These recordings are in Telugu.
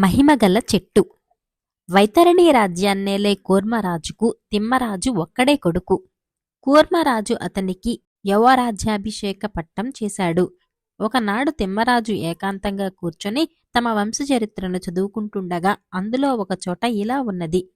మహిమగల చెట్టు. వైతరణి రాజ్యాన్నేలే కూర్మరాజుకు తిమ్మరాజు ఒక్కడే కొడుకు. కూర్మరాజు అతనికి యవరాజ్యాభిషేక పట్టం చేశాడు. ఒకనాడు తిమ్మరాజు ఏకాంతంగా కూర్చొని తమ వంశచరిత్రను చదువుకుంటుండగా అందులో ఒక చోట ఇలా ఉన్నది.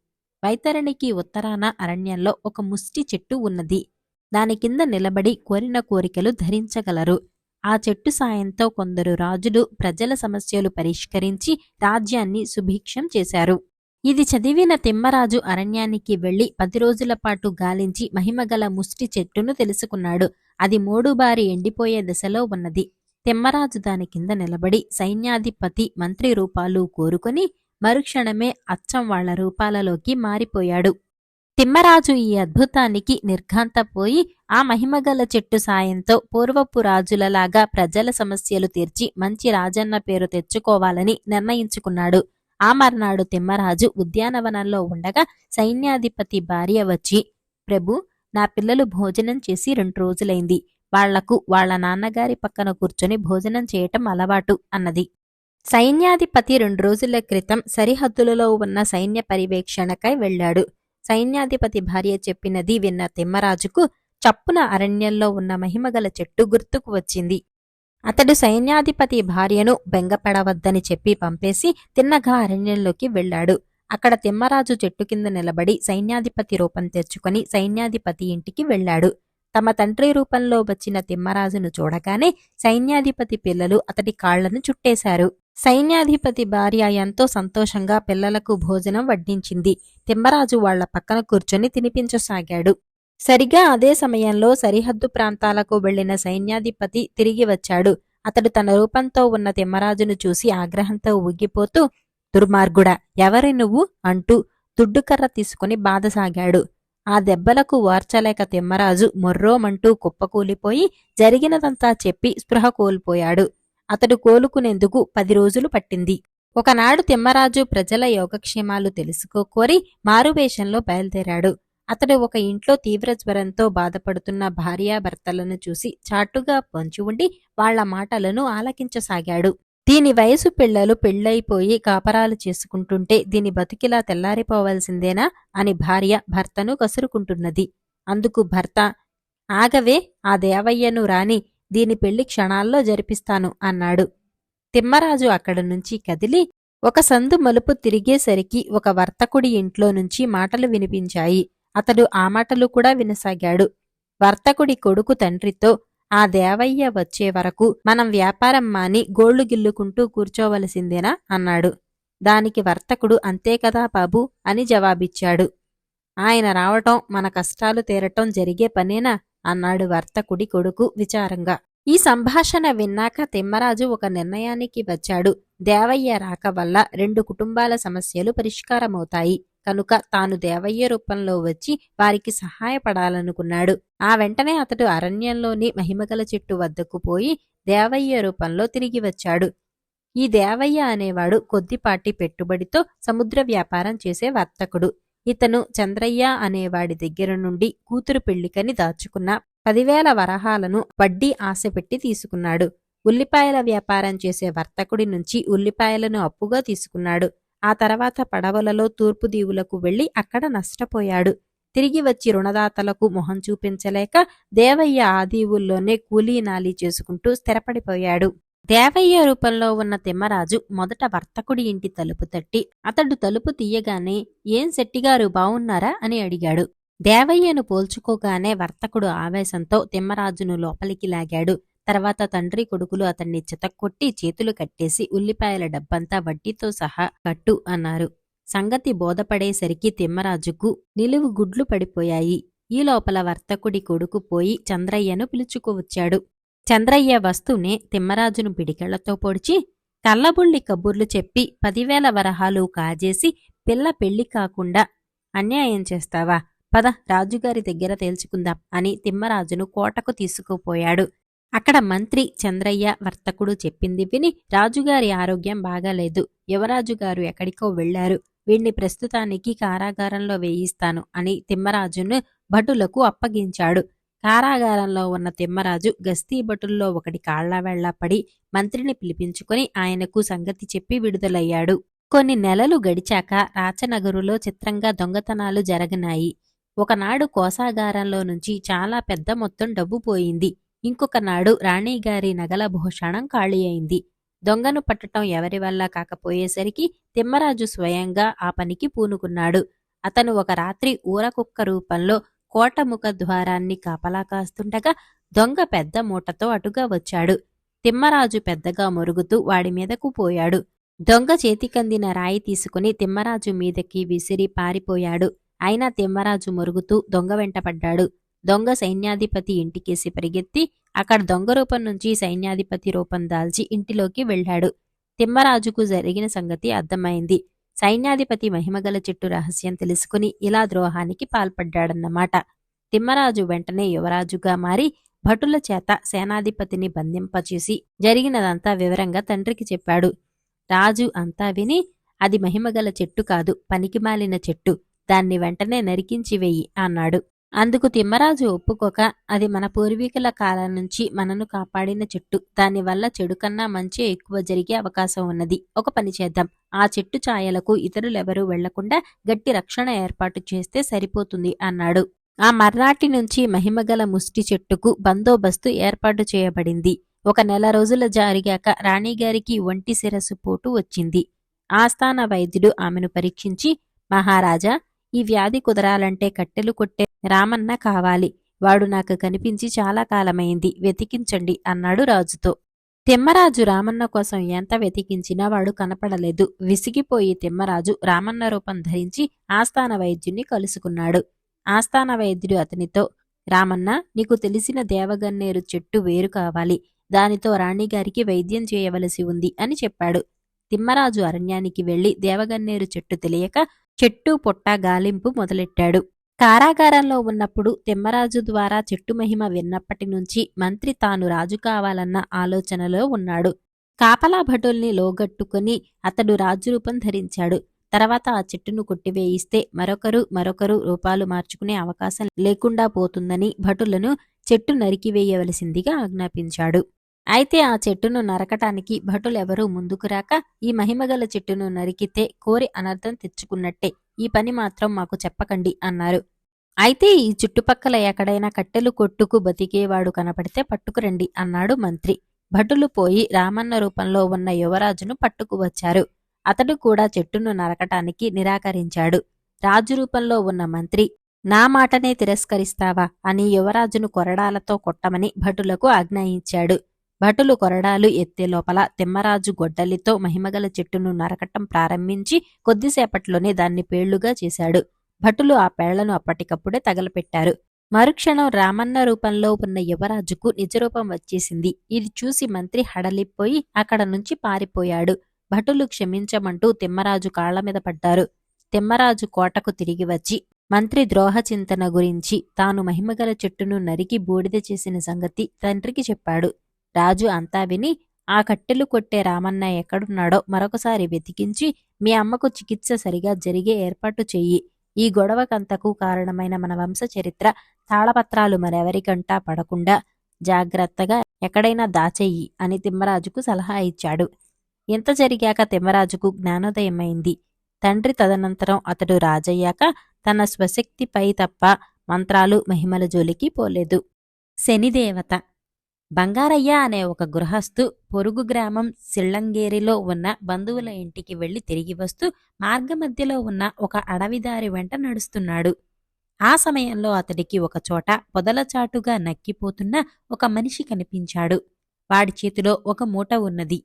వైతరణికి ఉత్తరాన అరణ్యంలో ఒక ముష్టి చెట్టు ఉన్నది. దాని కింద నిలబడి కోరిన కోరికలు ధరించగలరు. ఆ చెట్టు సాయంతో కొందరు రాజులు ప్రజల సమస్యలు పరిష్కరించి రాజ్యాన్ని సుభిక్షం చేశారు. ఇది చదివిన తిమ్మరాజు అరణ్యానికి వెళ్ళి పది రోజుల పాటు గాలించి మహిమగల ముష్టి చెట్టును తెలుసుకున్నాడు. అది మూడు బారి ఎండిపోయే దశలో ఉన్నది. తిమ్మరాజు దాని కింద నిలబడి సైన్యాధిపతి మంత్రి రూపాలు కోరుకుని మరుక్షణమే అచ్చం వాళ్ళ రూపాలలోకి మారిపోయాడు. తిమ్మరాజు ఈ అద్భుతానికి నిర్ఘాంతపోయి ఆ మహిమగల చెట్టు సాయంతో పూర్వపు రాజులలాగా ప్రజల సమస్యలు తీర్చి మంచి రాజన్న పేరు తెచ్చుకోవాలని నిర్ణయించుకున్నాడు. ఆ మర్నాడు తిమ్మరాజు ఉద్యానవనంలో ఉండగా సైన్యాధిపతి భార్య వచ్చి ప్రభు నా పిల్లలు భోజనం చేసి రెండు రోజులైంది. వాళ్ళకు వాళ్ళ నాన్నగారి పక్కన కూర్చొని భోజనం చేయటం అలవాటు అన్నది. సైన్యాధిపతి రెండు రోజుల క్రితం సరిహద్దులలో ఉన్న సైన్య పర్యవేక్షణకై వెళ్ళాడు. సైన్యాధిపతి భార్య చెప్పినది విన్న తిమ్మరాజుకు చప్పున అరణ్యంలో ఉన్న మహిమగల చెట్టు గుర్తుకు వచ్చింది. అతడు సైన్యాధిపతి భార్యను బెంగపడవద్దని చెప్పి పంపేసి తిన్నగా అరణ్యంలోకి వెళ్ళాడు. అక్కడ తిమ్మరాజు చెట్టు కింద నిలబడి సైన్యాధిపతి రూపం తెచ్చుకొని సైన్యాధిపతి ఇంటికి వెళ్ళాడు. తమ తండ్రి రూపంలో వచ్చిన తిమ్మరాజును చూడగానే సైన్యాధిపతి పిల్లలు అతడి కాళ్ళను చుట్టేశారు. సైన్యాధిపతి భార్య ఎంతో సంతోషంగా పిల్లలకు భోజనం వడ్డించింది. తిమ్మరాజు వాళ్ళ పక్కన కూర్చొని తినిపించసాగాడు. సరిగా అదే సమయంలో సరిహద్దు ప్రాంతాలకు వెళ్ళిన సైన్యాధిపతి తిరిగి వచ్చాడు. అతడు తన రూపంతో ఉన్న తిమ్మరాజును చూసి ఆగ్రహంతో ఊగిపోతూ దుర్మార్గుడా ఎవరి నువ్వు అంటూ దుడ్డుకర్ర తీసుకుని బాధసాగాడు. ఆ దెబ్బలకు వార్చలేక తిమ్మరాజు మొర్రోమంటూ కుప్పకూలిపోయి జరిగినదంతా చెప్పి స్పృహ కోల్పోయాడు. అతడు కోలుకునేందుకు పది రోజులు పట్టింది. ఒకనాడు తిమ్మరాజు ప్రజల యోగక్షేమాలు తెలుసుకోకోరి మారువేషంలో బయలుదేరాడు. అతడు ఒక ఇంట్లో తీవ్ర జ్వరంతో బాధపడుతున్న భార్యాభర్తలను చూసి చాటుగా పొంచి ఉండి వాళ్ళ మాటలను ఆలకించసాగాడు. దీని వయసు పిల్లలు పెళ్ళైపోయి కాపరాలు చేసుకుంటుంటే దీని బతికిలా తెల్లారిపోవలసిందేనా అని భార్య భర్తను కసురుకుంటున్నది. అందుకు భర్త ఆగవే ఆ దేవయ్యను రాని దీని పెళ్ళి క్షణాల్లో జరిపిస్తాను అన్నాడు. తిమ్మరాజు అక్కడి నుంచి కదిలి ఒక సందు మలుపు తిరిగేసరికి ఒక వర్తకుడి ఇంట్లో నుంచి మాటలు వినిపించాయి. అతడు ఆ మాటలు కూడా వినసాగాడు. వర్తకుడి కొడుకు తండ్రితో ఆ దేవయ్య వచ్చే వరకు మనం వ్యాపారం మాని గోళ్ళు గిల్లుకుంటూ కూర్చోవలసిందేనా? అన్నాడు. దానికి వర్తకుడు అంతే కదా బాబు? అని జవాబిచ్చాడు. ఆయన రావటం మన కష్టాలు తీరటం జరిగే పనేనా? అన్నాడు వర్తకుడి కొడుకు విచారంగా. ఈ సంభాషణ విన్నాక తిమ్మరాజు ఒక నిర్ణయానికి వచ్చాడు. దేవయ్య రాక వల్ల రెండు కుటుంబాల సమస్యలు పరిష్కారమవుతాయి. కనుక తాను దేవయ్య రూపంలో వచ్చి వారికి సహాయపడాలనుకున్నాడు. ఆ వెంటనే అతడు అరణ్యంలోని మహిమగల చెట్టు వద్దకు పోయి దేవయ్య రూపంలో తిరిగి వచ్చాడు. ఈ దేవయ్య అనేవాడు కొద్దిపాటి పెట్టుబడితో సముద్ర వ్యాపారం చేసే వర్తకుడు. ఇతను చంద్రయ్య అనేవాడి దగ్గర నుండి కూతురు పెళ్ళికని దాచుకున్న పదివేల వరహాలను వడ్డీ ఆశపెట్టి తీసుకున్నాడు. ఉల్లిపాయల వ్యాపారం చేసే వర్తకుడి నుంచి ఉల్లిపాయలను అప్పుగా తీసుకున్నాడు. ఆ తర్వాత పడవలలో తూర్పు దీవులకు వెళ్ళి అక్కడ నష్టపోయాడు. తిరిగి వచ్చి రుణదాతలకు మొహం చూపించలేక దేవయ్య ఆ దీవుల్లోనే కూలీనాలీ చేసుకుంటూ స్థిరపడిపోయాడు. దేవయ్య రూపంలో ఉన్న తిమ్మరాజు మొదట వర్తకుడి ఇంటి తలుపు తట్టి అతడు తలుపు తీయగానే ఏం శెట్టిగారు బావున్నారా? అని అడిగాడు. దేవయ్యను పోల్చుకోగానే వర్తకుడు ఆవేశంతో తిమ్మరాజును లోపలికి లాగాడు. తర్వాత తండ్రి కొడుకులు అతన్ని చితక్కొట్టి చేతులు కట్టేసి ఉల్లిపాయల డబ్బంతా వడ్డీతో సహా కట్టు అన్నారు. సంగతి బోధపడేసరికి తిమ్మరాజుకు నిలువు గుడ్లు పడిపోయాయి. ఈ లోపల వర్తకుడి కొడుకు పోయి చంద్రయ్యను పిలుచుకువచ్చాడు చంద్రయ్య వస్తూనే తిమ్మరాజును పిడికెళ్ళతో పొడిచి కల్లబుళ్ళి కబుర్లు చెప్పి పదివేల వరహాలు కాజేసి పిల్ల పెళ్ళి కాకుండా అన్యాయం చేస్తావా? పద రాజుగారి దగ్గర తేల్చుకుందాం అని తిమ్మరాజును కోటకు తీసుకుపోయాడు. అక్కడ మంత్రి చంద్రయ్య వర్తకుడు చెప్పింది విని రాజుగారి ఆరోగ్యం బాగాలేదు. యువరాజుగారు ఎక్కడికో వెళ్ళారు వీణ్ణి ప్రస్తుతానికి కారాగారంలో వేయిస్తాను అని తిమ్మరాజును భటులకు అప్పగించాడు. కారాగారంలో ఉన్న తిమ్మరాజు గస్తీ భటుల్లో ఒకటి కాళ్ళ పడి మంత్రిని పిలిపించుకొని ఆయనకు సంగతి చెప్పి విడుదలయ్యాడు. కొన్ని నెలలు గడిచాక రాచనగరులో చిత్రంగా దొంగతనాలు జరగనాయి. ఒకనాడు కోసాగారంలో నుంచి చాలా పెద్ద మొత్తం డబ్బు పోయింది. ఇంకొక నాడు రాణిగారి నగల భూషణం ఖాళీ అయింది. దొంగను పట్టటం ఎవరి వల్ల కాకపోయేసరికి తిమ్మరాజు స్వయంగా ఆ పనికి పూనుకున్నాడు. అతను ఒక రాత్రి ఊరకుక్క రూపంలో కోట ముఖ ద్వారాన్ని కాపలా కాస్తుండగా దొంగ పెద్ద మూటతో అటుగా వచ్చాడు. తిమ్మరాజు పెద్దగా మొరుగుతూ వాడి మీదకు పోయాడు. దొంగ చేతికందిన రాయి తీసుకుని తిమ్మరాజు మీదకి విసిరి పారిపోయాడు. అయినా తిమ్మరాజు మొరుగుతూ దొంగ వెంటపడ్డాడు దొంగ సైన్యాధిపతి ఇంటికేసి పరిగెత్తి అక్కడ దొంగ రూపం నుంచి సైన్యాధిపతి రూపం దాల్చి ఇంటిలోకి వెళ్ళాడు. తిమ్మరాజుకు జరిగిన సంగతి అర్థమైంది. సైన్యాధిపతి మహిమగల చెట్టు రహస్యం తెలుసుకుని ఇలా ద్రోహానికి పాల్పడ్డాడన్నమాట. తిమ్మరాజు వెంటనే యువరాజుగా మారి భటుల చేత సేనాధిపతిని బంధింపచేసి జరిగినదంతా వివరంగా తండ్రికి చెప్పాడు. రాజు అంతా విని అది మహిమగల చెట్టు కాదు పనికిమాలిన చెట్టు దాన్ని వెంటనే నరికించి వెయ్యి అన్నాడు. అందుకు తిమ్మరాజు ఒప్పుకోక అది మన పూర్వీకుల కాలం నుంచి మనను కాపాడిన చెట్టు. దానివల్ల చెడు కన్నా మంచి ఎక్కువ జరిగే అవకాశం ఉన్నది. ఒక పని చేద్దాం. ఆ చెట్టు ఛాయలకు ఇతరులెవరూ వెళ్ళకుండా గట్టి రక్షణ ఏర్పాటు చేస్తే సరిపోతుంది అన్నాడు. ఆ మర్నాటి నుంచి మహిమగల ముష్టి చెట్టుకు బందోబస్తు ఏర్పాటు చేయబడింది. ఒక నెల రోజుల జరిగాక రాణిగారికి ఒంటి శిరస్సు పోటు వచ్చింది. ఆస్థాన వైద్యుడు ఆమెను పరీక్షించి మహారాజా ఈ వ్యాధి కుదరాలంటే కట్టెలు కొట్టే రామన్న కావాలి. వాడు నాకు కనిపించి చాలా కాలమైంది. వెతికించండి అన్నాడు రాజుతో. తిమ్మరాజు రామన్న కోసం ఎంత వెతికించినా వాడు కనపడలేదు. విసిగిపోయి తిమ్మరాజు రామన్న రూపం ధరించి ఆస్థాన వైద్యుణ్ణి కలుసుకున్నాడు. ఆస్థాన వైద్యుడు అతనితో రామన్న నీకు తెలిసిన దేవగన్నేరు చెట్టు వేరు కావాలి. దానితో రాణిగారికి వైద్యం చేయవలసి ఉంది అని చెప్పాడు. తిమ్మరాజు అరణ్యానికి వెళ్ళి దేవగన్నేరు చెట్టు తెలియక చెట్టు పొట్ట గాలింపు మొదలెట్టాడు. కారాగారంలో ఉన్నప్పుడు తిమ్మరాజు ద్వారా చెట్టు మహిమ విన్నప్పటి నుంచి మంత్రి తాను రాజు కావాలన్న ఆలోచనలో ఉన్నాడు. కాపలా భటుల్ని లోగట్టుకుని అతడు రాజు రూపం ధరించాడు. తర్వాత ఆ చెట్టును కొట్టివేయిస్తే మరొకరు మరొకరు రూపాలు మార్చుకునే అవకాశం లేకుండా పోతుందని భటులను చెట్టు నరికివేయవలసిందిగా ఆజ్ఞాపించాడు. అయితే ఆ చెట్టును నరకటానికి భటులెవరూ ముందుకు రాక ఈ మహిమగల చెట్టును నరికితే కోరి అనర్థం తెచ్చుకున్నట్టే. ఈ పని మాత్రం మాకు చెప్పకండి అన్నారు. అయితే ఈ చుట్టుపక్కల ఎక్కడైనా కట్టెలు కొట్టుకు బతికేవాడు కనపడితే పట్టుకురండి అన్నాడు మంత్రి. భటులు పోయి రామన్న రూపంలో ఉన్న యువరాజును పట్టుకు వచ్చారు. అతడు కూడా చెట్టును నరకటానికి నిరాకరించాడు. రాజు రూపంలో ఉన్న మంత్రి నా మాటనే తిరస్కరిస్తావా? అని యువరాజును కొరడాలతో కొట్టమని భటులకు ఆజ్ఞాయించాడు. భటులు కొరడాలు ఎత్తే లోపల తిమ్మరాజు గొడ్డలితో మహిమగల చెట్టును నరకటం ప్రారంభించి కొద్దిసేపట్లోనే దాన్ని పేళ్ళుగా చేశాడు. భటులు ఆ పేళ్ళను అప్పటికప్పుడే తగలపెట్టారు. మరుక్షణం రామన్న రూపంలో ఉన్న యువరాజుకు నిజరూపం వచ్చేసింది. ఇది చూసి మంత్రి హడలిపోయి అక్కడ నుంచి పారిపోయాడు. భటులు క్షమించమంటూ తిమ్మరాజు కాళ్ళ మీద పడ్డారు. తిమ్మరాజు కోటకు తిరిగి వచ్చి మంత్రి ద్రోహ చింతన గురించి తాను మహిమగల చెట్టును నరికి బూడిద చేసిన సంగతి తండ్రికి చెప్పాడు. రాజు అంతా విని ఆ కట్టెలు కొట్టే రామన్న ఎక్కడున్నాడో మరొకసారి వెతికించి మీ అమ్మకు చికిత్స సరిగా జరిగే ఏర్పాటు చెయ్యి. ఈ గొడవకంతకు కారణమైన మన వంశ చరిత్ర తాళపత్రాలు మరెవరికంటా పడకుండా జాగ్రత్తగా ఎక్కడైనా దాచెయ్యి అని తిమ్మరాజుకు సలహా ఇచ్చాడు. ఇంత జరిగాక తిమ్మరాజుకు జ్ఞానోదయమైంది. తండ్రి తదనంతరం అతడు రాజయ్యాక తన స్వశక్తిపై తప్ప మంత్రాలు మహిమల జోలికి పోలేదు. శనిదేవత బంగారయ్య అనే ఒక గృహస్థు పొరుగు గ్రామం సిళ్ళంగేరిలో ఉన్న బంధువుల ఇంటికి వెళ్ళి తిరిగి వస్తూ మార్గమధ్యలో ఉన్న ఒక అడవిదారి వెంట నడుస్తున్నాడు. ఆ సమయంలో అతడికి ఒక చోట పొదలచాటుగా నక్కిపోతున్న ఒక మనిషి కనిపించాడు. వాడి చేతిలో ఒక మూట ఉన్నది.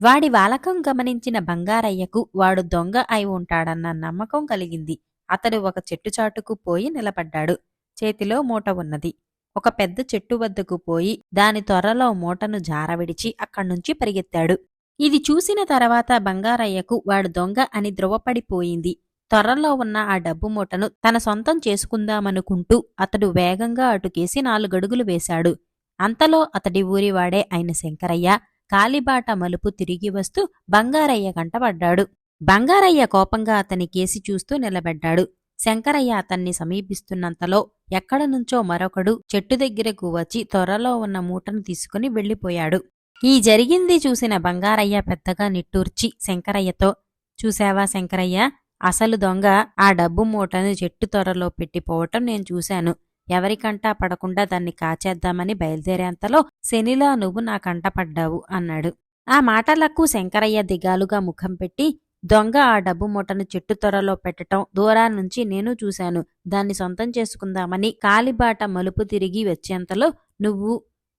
వాడి వాలకం గమనించిన బంగారయ్యకు వాడు దొంగ అయి ఉంటాడన్న నమ్మకం కలిగింది. అతడు ఒక చెట్టుచాటుకు పోయి నిలబడ్డాడు. చేతిలో మూట ఉన్నది. ఒక పెద్ద చెట్టు వద్దకు పోయి దాని త్వరలో మూటను జారవిడిచి అక్కడ్నుంచి పరిగెత్తాడు. ఇది చూసిన తర్వాత బంగారయ్యకు వాడు దొంగ అని ధృవపడిపోయింది త్వరలో ఉన్న ఆ డబ్బు మూటను తన సొంతం చేసుకుందామనుకుంటూ అతడు వేగంగా అటుకేసి నాలుగడుగులు వేశాడు. అంతలో అతడి ఊరివాడే అయిన శంకరయ్య కాలిబాట మలుపు తిరిగి వస్తూ బంగారయ్య కంటపడ్డాడు బంగారయ్య కోపంగా అతని కేసి చూస్తూ నిలబడ్డాడు. శంకరయ్య అతన్ని సమీపిస్తున్నంతలో ఎక్కడ నుంచో మరొకడు చెట్టు దగ్గరకు వచ్చి త్వరలో ఉన్న మూటను తీసుకుని వెళ్ళిపోయాడు. ఈ జరిగింది చూసిన బంగారయ్య పెద్దగా నిట్టూర్చి శంకరయ్యతో చూశావా శంకరయ్య అసలు దొంగ ఆ డబ్బు మూటను చెట్టు త్వరలో పెట్టిపోవటం నేను చూశాను. ఎవరికంటా పడకుండా దాన్ని కాచేద్దామని బయలుదేరేంతలో శనిలా నువ్వు నా కంట పడ్డావు అన్నాడు. ఆ మాటలకు శంకరయ్య దిగాలుగా ముఖం పెట్టి దొంగ ఆ డబ్బు మూటను చెట్టు త్వరలో పెట్టటం దూరాన్నించి నేను చూశాను. దాన్ని సొంతం చేసుకుందామని కాలిబాట మలుపు తిరిగి వచ్చేంతలో నువ్వు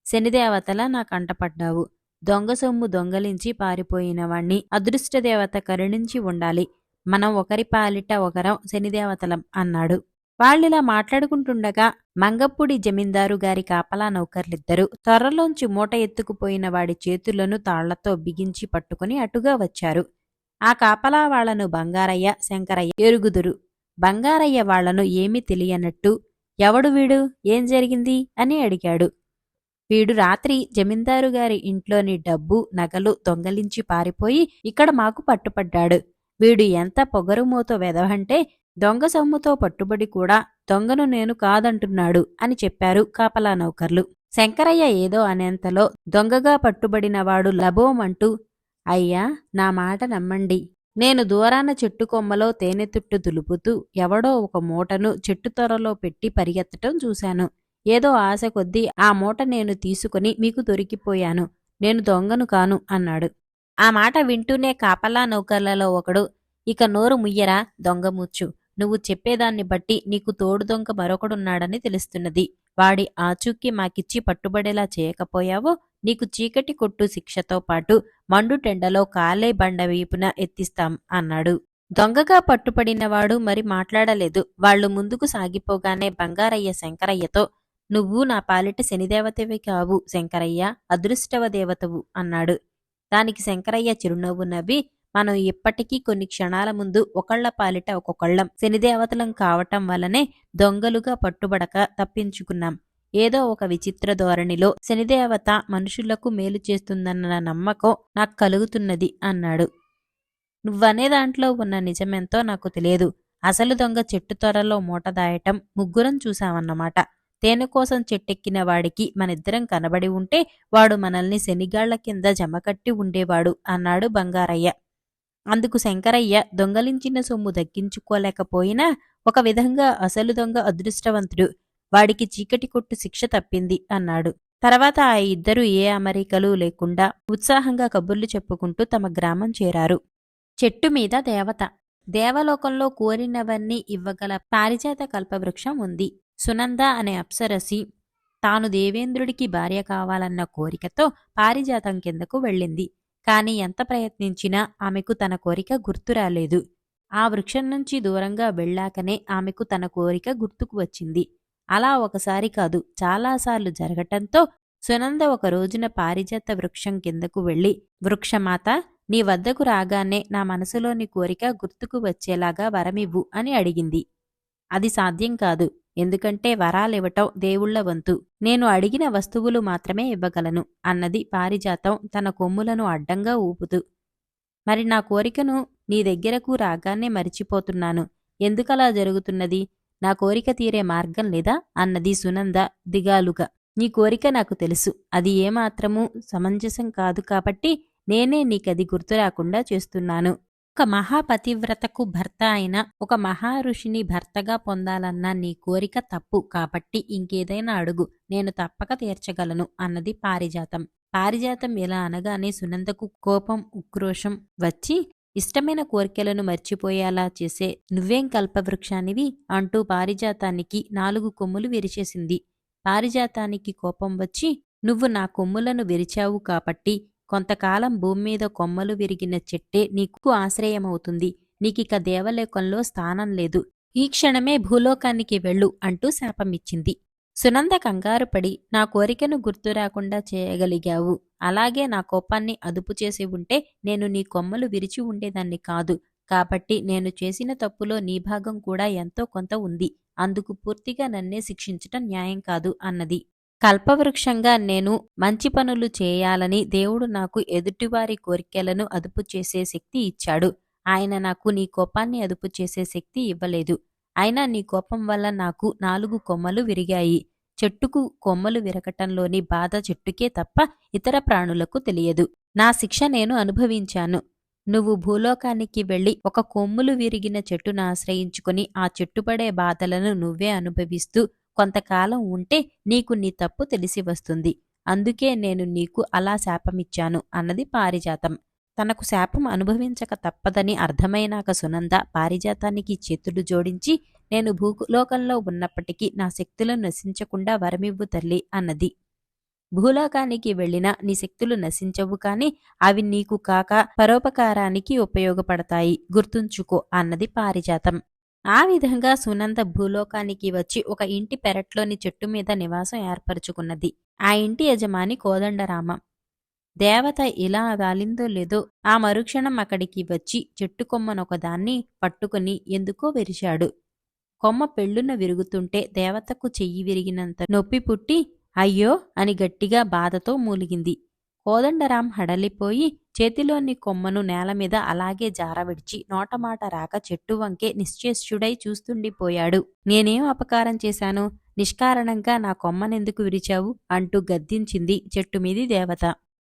శనిదేవతలా నా కంటపడ్డావు. దొంగ సొమ్ము దొంగలించి పారిపోయిన వాణ్ణి అదృష్టదేవత కరుణించి ఉండాలి. మనం ఒకరి పాలిట ఒకరం శనిదేవతలం అన్నాడు. వాళ్ళిలా మాట్లాడుకుంటుండగా మంగప్పుడి జమీందారు గారి కాపలా నౌకర్లిద్దరూ త్వరలోంచి మూట ఎత్తుకుపోయిన వాడి చేతులను తాళ్ళతో బిగించి పట్టుకుని అటుగా వచ్చారు. ఆ కాపలా వాళ్ళను బంగారయ్య శంకరయ్య ఎరుగుదురు. బంగారయ్య వాళ్ళను ఏమీ తెలియనట్టు ఎవడు వీడు? ఏం జరిగింది? అని అడిగాడు. వీడు రాత్రి జమీందారు గారి ఇంట్లోని డబ్బు నగలు దొంగలించి పారిపోయి ఇక్కడ మాకు పట్టుపడ్డాడు. వీడు ఎంత పొగరుమోతో వెదవంటే దొంగ సొమ్ముతో పట్టుబడి కూడా దొంగను నేను కాదంటున్నాడు అని చెప్పారు కాపలా నౌకర్లు. శంకరయ్య ఏదో అనేంతలో దొంగగా పట్టుబడినవాడు లబోమంటూ అయ్యా నా మాట నమ్మండి. నేను దూరాన చెట్టు కొమ్మలో తేనెతుట్టు దులుపుతూ ఎవడో ఒక మూటను చెట్టు త్వరలో పెట్టి పరిగెత్తటం చూశాను. ఏదో ఆశ కొద్దీ ఆ మూట నేను తీసుకుని మీకు దొరికిపోయాను. నేను దొంగను కాను అన్నాడు. ఆ మాట వింటూనే కాపలా నౌకర్లలో ఒకడు ఇక నోరు ముయ్యరా దొంగముచ్చు నువ్వు చెప్పేదాన్ని బట్టి నీకు తోడు దొంగ మరొకడున్నాడని తెలుస్తున్నది. వాడి ఆచూకీ మాకిచ్చి పట్టుబడేలా చేయకపోయావో నీకు చీకటి కొట్టు శిక్షతో పాటు మండుటెండలో కాలే బండ వీపున ఎత్తిస్తాం అన్నాడు. దొంగగా పట్టుపడినవాడు మరి మాట్లాడలేదు. వాళ్ళు ముందుకు సాగిపోగానే బంగారయ్య శంకరయ్యతో నువ్వు నా పాలిట శనిదేవతవి కావు శంకరయ్య అదృష్టవ దేవతవు అన్నాడు. దానికి శంకరయ్య చిరునవ్వు నవ్వి మనం ఇప్పటికీ కొన్ని క్షణాల ముందు ఒకళ్ళ పాలిట ఒక్కొక్కళ్ళం. శనిదేవతలం కావటం వల్లనే దొంగలుగా పట్టుబడక తప్పించుకున్నాం. ఏదో ఒక విచిత్ర ధోరణిలో శనిదేవత మనుషులకు మేలు చేస్తుందన్న నమ్మకం నాకు కలుగుతున్నది అన్నాడు. నువ్వనే దాంట్లో ఉన్న నిజమెంతో నాకు తెలియదు. అసలు దొంగ చెట్టు త్వరలో మూట దాయటం ముగ్గురం చూశామన్నమాట. తేనె కోసం చెట్టెక్కిన వాడికి మనిద్దరం కనబడి ఉంటే వాడు మనల్ని శనిగాళ్ళ కింద జమకట్టి ఉండేవాడు అన్నాడు బంగారయ్య. అందుకు శంకరయ్య దొంగలించిన సొమ్ము దక్కించుకోలేకపోయినా ఒక విధంగా అసలు దొంగ అదృష్టవంతుడు. వాడికి చీకటి కొట్టు శిక్ష తప్పింది అన్నాడు. తర్వాత ఆ ఇద్దరు ఏ అమరికలు లేకుండా ఉత్సాహంగా కబుర్లు చెప్పుకుంటూ తమ గ్రామం చేరారు. చెట్టు మీద దేవత. దేవలోకంలో కోరినవన్నీ ఇవ్వగల పారిజాత కల్పవృక్షం ఉంది. సునంద అనే అప్సరసి తాను దేవేంద్రుడికి భార్య కావాలన్న కోరికతో పారిజాతం కిందకు వెళ్ళింది. కాని ఎంత ప్రయత్నించినా ఆమెకు తన కోరిక గుర్తురాలేదు ఆ వృక్షం నుంచి దూరంగా వెళ్ళాకనే ఆమెకు తన కోరిక గుర్తుకు వచ్చింది. అలా ఒకసారి కాదు చాలాసార్లు జరగటంతో సునంద ఒక రోజున పారిజాత వృక్షం కిందకు వెళ్ళి వృక్షమాత నీ వద్దకు రాగానే నా మనసులోని కోరిక గుర్తుకు వచ్చేలాగా వరమివ్వు అని అడిగింది. అది సాధ్యం కాదు ఎందుకంటే వరాలివ్వటం దేవుళ్ళ వంతు. నేను అడిగిన వస్తువులు మాత్రమే ఇవ్వగలను అన్నది పారిజాతం తన కొమ్ములను అడ్డంగా ఊపుతూ. మరి నా కోరికను నీ దగ్గరకు రాగానే మరిచిపోతున్నాను. ఎందుకలా జరుగుతున్నది? నా కోరిక తీరే మార్గం లేదా? అన్నది సునంద దిగాలుగా. నీ కోరిక నాకు తెలుసు. అది ఏమాత్రమూ సమంజసం కాదు కాబట్టి నేనే నీకది గుర్తు రాకుండా చేస్తున్నాను. ఒక మహాపతివ్రతకు భర్త అయిన ఒక మహారుషిని భర్తగా పొందాలన్న నీ కోరిక తప్పు కాబట్టి ఇంకేదైనా అడుగు. నేను తప్పక తీర్చగలను అన్నది పారిజాతం. పారిజాతం ఇలా అనగానే సునందకు కోపం ఉక్రోషం వచ్చి ఇష్టమైన కోరికలను మర్చిపోయేలా చేసే నువ్వేం కల్పవృక్షానివి అంటూ పారిజాతానికి నాలుగు కొమ్ములు విరిచేసింది. పారిజాతానికి కోపం వచ్చి నువ్వు నా కొమ్ములను విరిచావు కాబట్టి కొంతకాలం భూమి మీద కొమ్మలు విరిగిన చెట్టే నీకు ఆశ్రయమవుతుంది. నీకిక దేవలోకంలో స్థానం లేదు. ఈ క్షణమే భూలోకానికి వెళ్ళు అంటూ శాపమిచ్చింది. సునంద కంగారుపడి నా కోరికను గుర్తు రాకుండా చేయగలిగావు. అలాగే నా కోపాన్ని అదుపు చేసి ఉంటే నేను నీ కొమ్మలు విరిచి ఉండేదాన్ని కాదు. కాబట్టి నేను చేసిన తప్పులో నీ భాగం కూడా ఎంతో కొంత ఉంది. అందుకు పూర్తిగా నన్నే శిక్షించటం న్యాయం కాదు అన్నది. కల్పవృక్షంగా నేను మంచి పనులు చేయాలని దేవుడు నాకు ఎదుటివారి కోరికలను అదుపు చేసే శక్తి ఇచ్చాడు. ఆయన నాకు నీ కోపాన్ని అదుపు చేసే శక్తి ఇవ్వలేదు. అయినా నీ కోపం వల్ల నాకు నాలుగు కొమ్మలు విరిగాయి. చెట్టుకు కొమ్మలు విరగటంలోని బాధ చెట్టుకే తప్ప ఇతర ప్రాణులకు తెలియదు. నా శిక్ష నేను అనుభవించాను. నువ్వు భూలోకానికి వెళ్ళి ఒక కొమ్ములు విరిగిన చెట్టును ఆశ్రయించుకుని ఆ చెట్టుపడే బాధలను నువ్వే అనుభవిస్తూ కొంతకాలం ఉంటే నీకు నీ తప్పు తెలిసి వస్తుంది. అందుకే నేను నీకు అలా శాపమిచ్చాను అన్నది పారిజాతం. తనకు శాపం అనుభవించక తప్పదని అర్థమైనాక సునంద పారిజాతానికి చేతులు జోడించి నేను భూలోకంలో ఉన్నప్పటికీ నా శక్తులను నశించకుండా వరమివ్వు తల్లి అన్నది. భూలోకానికి వెళ్ళినా నీ శక్తులు నశించవు కాని అవి నీకు కాక పరోపకారానికి ఉపయోగపడతాయి. గుర్తుంచుకో అన్నది పారిజాతం. ఆ విధంగా సునంద భూలోకానికి వచ్చి ఒక ఇంటి పెరట్లోని చెట్టు మీద నివాసం ఏర్పరచుకున్నది. ఆ ఇంటి యజమాని కోదండరామ. దేవత ఇలా వాలిందో లేదో ఆ మరుక్షణం అక్కడికి వచ్చి చెట్టు కొమ్మనొకదాన్ని పట్టుకుని ఎందుకో విరిశాడు కొమ్మ పెళ్ళున విరుగుతుంటే దేవతకు చెయ్యి విరిగినంత నొప్పి పుట్టి అయ్యో అని గట్టిగా బాధతో మూలిగింది. కోదండరాం హడలిపోయి చేతిలోని కొమ్మను నేల మీద అలాగే జారవిడిచి నోటమాట రాక చెట్టు వంకే నిశ్చేష్యుడై చూస్తుండిపోయాడు. నేనేం అపకారం చేశాను? నిష్కారణంగా నా కొమ్మనెందుకు విరిచావు? అంటూ గద్దించింది చెట్టు మీది దేవత.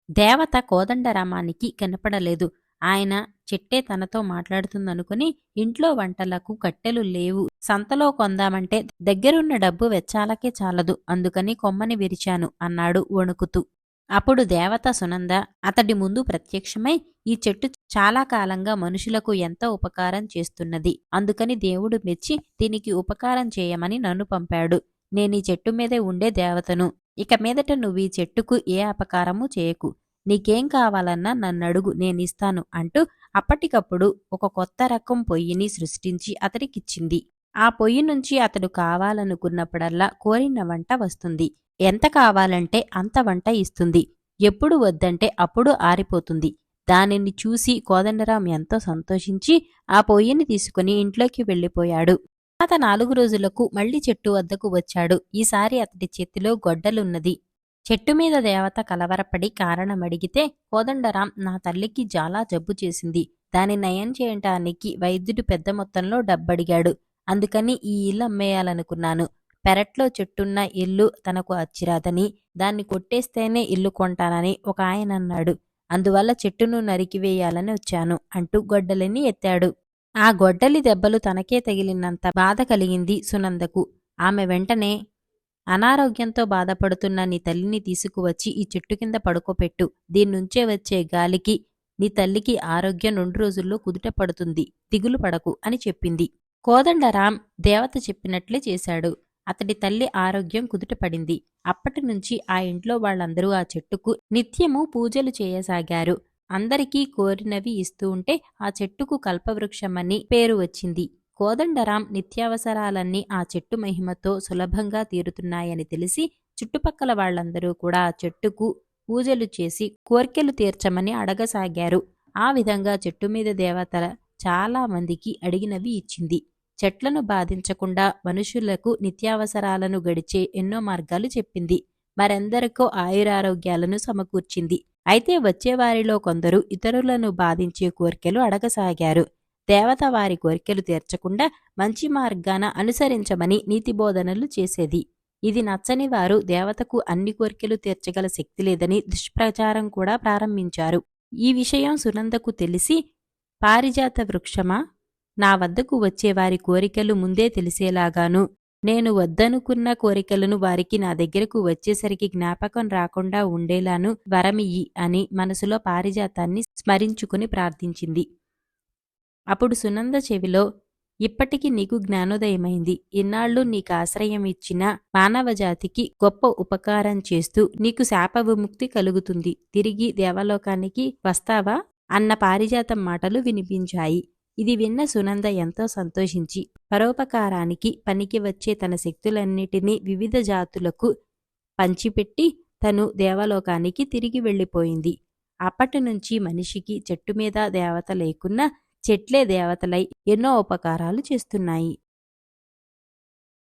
దేవత కోదండరామానికి కనపడలేదు. ఆయన చెట్టే తనతో మాట్లాడుతుందనుకుని ఇంట్లో వంటలకు కట్టెలు లేవు. సంతలో కొందామంటే దగ్గరున్న డబ్బు వెచ్చాలకే చాలదు. అందుకని కొమ్మని విరిచాను అన్నాడు వణుకుతూ. అప్పుడు దేవత సునంద అతడి ముందు ప్రత్యక్షమై ఈ చెట్టు చాలా కాలంగా మనుషులకు ఎంతో ఉపకారం చేస్తున్నది. అందుకని దేవుడు మెచ్చి దీనికి ఉపకారం చేయమని నన్ను పంపాడు. నేనీ చెట్టు మీదే ఉండే దేవతను. ఇక మీదట నువ్వు ఈ చెట్టుకు ఏ అపకారము చేయకు. నీకేం కావాలన్నా నన్నడుగు నేనిస్తాను అంటూ అప్పటికప్పుడు ఒక కొత్త రకం పొయ్యిని సృష్టించి అతడికిచ్చింది. ఆ పొయ్యి నుంచి అతడు కావాలనుకున్నప్పుడల్లా కోరిన వంట వస్తుంది. ఎంత కావాలంటే అంత వంట ఇస్తుంది. ఎప్పుడు వద్దంటే అప్పుడు ఆరిపోతుంది. దానిని చూసి కోదండరాం ఎంతో సంతోషించి ఆ పొయ్యిని తీసుకుని ఇంట్లోకి వెళ్ళిపోయాడు. తర్వాత నాలుగు రోజులకు మళ్ళీ చెట్టు వద్దకు వచ్చాడు. ఈసారి అతడి చేతిలో గొడ్డలున్నది. చెట్టు మీద దేవత కలవరపడి కారణమడిగితే కోదండరాం నా తల్లికి చాలా జబ్బు చేసింది. దాని నయం చేయటానికి వైద్యుడు పెద్ద మొత్తంలో డబ్బడిగాడు. అందుకని ఈ ఇల్లు అమ్మేయాలనుకున్నాను. పెరట్లో చెట్టున్న ఇల్లు తనకు అచ్చిరాదని దాన్ని కొట్టేస్తేనే ఇల్లు కొంటానని ఒక ఆయన అన్నాడు. అందువల్ల చెట్టును నరికివేయాలని వచ్చాను అంటూ గొడ్డలిని ఎత్తాడు. ఆ గొడ్డలి దెబ్బలు తనకే తగిలినంత బాధ కలిగింది సునందకు. ఆమె వెంటనే అనారోగ్యంతో బాధపడుతున్న నీ తల్లిని తీసుకువచ్చి ఈ చెట్టు కింద పడుకోపెట్టు. దీన్నుంచే వచ్చే గాలికి నీ తల్లికి ఆరోగ్యం రెండు రోజుల్లో కుదుట పడుతుంది. దిగులు పడకు అని చెప్పింది. కోదండరాం దేవత చెప్పినట్లే చేశాడు. అతడి తల్లి ఆరోగ్యం కుదుట పడింది. అప్పటి నుంచి ఆ ఇంట్లో వాళ్ళందరూ ఆ చెట్టుకు నిత్యము పూజలు చేయసాగారు. అందరికీ కోరినవి ఇస్తూ ఉంటే ఆ చెట్టుకు కల్పవృక్షమని పేరు వచ్చింది. కోదండరాం నిత్యావసరాలన్నీ ఆ చెట్టు మహిమతో సులభంగా తీరుతున్నాయని తెలిసి చుట్టుపక్కల వాళ్ళందరూ కూడా ఆ చెట్టుకు పూజలు చేసి కోర్కెలు తీర్చమని అడగసాగారు. ఆ విధంగా చెట్టు మీద దేవతల చాలా మందికి అడిగినవి ఇచ్చింది. చెట్లను బాధించకుండా మనుషులకు నిత్యావసరాలను గడిచే ఎన్నో మార్గాలు చెప్పింది. మరెందరికో ఆయురారోగ్యాలను సమకూర్చింది. అయితే వచ్చేవారిలో కొందరు ఇతరులను బాధించే కోరికలు అడగసాగారు. దేవత వారి కోరికలు తీర్చకుండా మంచి మార్గాన అనుసరించమని నీతిబోధనలు చేసేది. ఇది నచ్చని వారు దేవతకు అన్ని కోరికలు తీర్చగల శక్తి లేదని దుష్ప్రచారం కూడా ప్రారంభించారు. ఈ విషయం సునందకు తెలిసి పారిజాత వృక్షమా? నా వద్దకు వచ్చే వారి కోరికలు ముందే తెలిసేలాగాను నేను వద్దనుకున్న కోరికలను వారికి నా దగ్గరకు వచ్చేసరికి జ్ఞాపకం రాకుండా ఉండేలాను వరమియ్యి అని మనసులో పారిజాతాన్ని స్మరించుకుని ప్రార్థించింది. అప్పుడు సునంద చెవిలో ఇప్పటికి నీకు జ్ఞానోదయమైంది. ఇన్నాళ్ళు నీకు ఆశ్రయం ఇచ్చిన మానవజాతికి గొప్ప ఉపకారం చేస్తూ నీకు శాప విముక్తి కలుగుతుంది. తిరిగి దేవలోకానికి వస్తావా? అన్న పారిజాతం మాటలు వినిపించాయి. ఇది విన్న సునంద ఎంతో సంతోషించి పరోపకారానికి పనికి వచ్చే తన శక్తులన్నిటినీ వివిధ జాతులకు పంచిపెట్టి తను దేవలోకానికి తిరిగి వెళ్ళిపోయింది. అప్పటి నుంచి మనిషికి చెట్టు మీద దేవత లేకున్నా చెట్లే దేవతలై ఎన్నో ఉపకారాలు చేస్తున్నాయి.